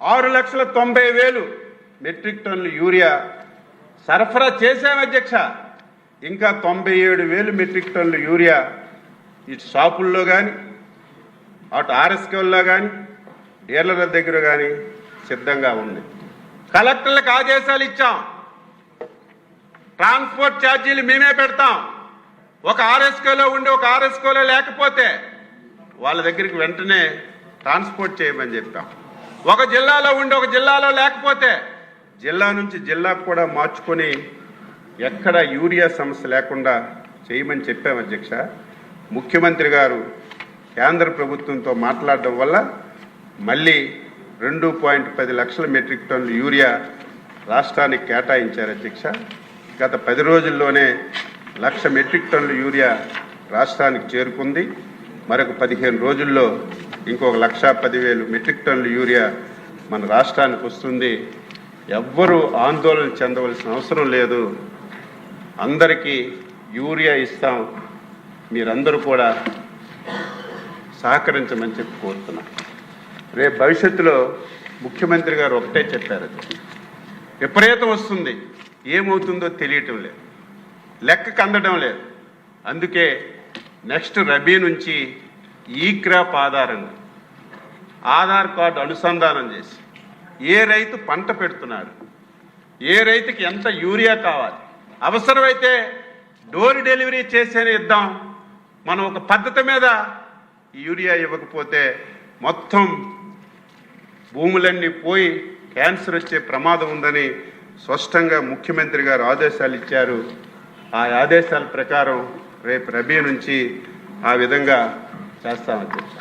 ఆరు లక్షల తొంభై వేలు మెట్రిక్ టన్నులు యూరియా సరఫరా చేశాం అధ్యక్ష. ఇంకా తొంభై ఏడు వేలు మెట్రిక్ టన్నుల యూరియా ఇటు షాపుల్లో కానీ అటు ఆర్ఎస్కేల్లో కానీ డీలర్ల దగ్గర కానీ సిద్ధంగా ఉంది. కలెక్టర్లకు ఆదేశాలు ఇచ్చాం. ట్రాన్స్పోర్ట్ ఛార్జీలు మేమే పెడతాం. ఒక ఆర్ఎస్కేలో ఉండి ఒక ఆర్ఎస్కేలో లేకపోతే వాళ్ళ దగ్గరికి వెంటనే ట్రాన్స్పోర్ట్ చేయమని చెప్పాం. ఒక జిల్లాలో ఉండి ఒక జిల్లాలో లేకపోతే జిల్లా నుంచి జిల్లాకు కూడా మార్చుకొని ఎక్కడ యూరియా సమస్య లేకుండా చేయమని చెప్పాం అధ్యక్ష. ముఖ్యమంత్రి గారు కేంద్ర ప్రభుత్వంతో మాట్లాడడం వల్ల మళ్ళీ రెండు పాయింట్ పది లక్షల మెట్రిక్ టన్నులు యూరియా రాష్ట్రానికి కేటాయించారు అధ్యక్ష. గత పది రోజుల్లోనే లక్ష మెట్రిక్ టన్నుల యూరియా రాష్ట్రానికి చేరుకుంది. మరొక పదిహేను రోజుల్లో ఇంకొక లక్ష పదివేలు మెట్రిక్ టన్నుల యూరియా మన రాష్ట్రానికి వస్తుంది. ఎవ్వరూ ఆందోళన చెందవలసిన అవసరం లేదు. అందరికీ యూరియా ఇస్తాం. మీరందరూ కూడా సహకరించమని చెప్పి కోరుతున్నా. రేపు భవిష్యత్తులో ముఖ్యమంత్రి గారు ఒకటే చెప్పారు విపరీతం వస్తుంది. ఏమవుతుందో తెలియటం లేదు. లెక్కకు అందడం లేదు. అందుకే నెక్స్ట్ రబీ నుంచి ఈ క్రాప్ ఆధారంగా ఆధార్ కార్డు అనుసంధానం చేసి ఏ రైతు పంట పెడుతున్నాడు ఏ రైతుకి ఎంత యూరియా కావాలి అవసరమైతే డోర్ డెలివరీ చేసేనే ఇద్దాం మనం ఒక పద్ధతి మీద యూరియా ఇవ్వకపోతే మొత్తం భూములన్నీ పోయి క్యాన్సర్ వచ్చే ప్రమాదం ఉందని స్పష్టంగా ముఖ్యమంత్రి గారు ఆదేశాలు ఇచ్చారు. ఆ ఆదేశాల ప్రకారం రేపు రబీ నుంచి ఆ విధంగా చేస్తామని అధ్యక్ష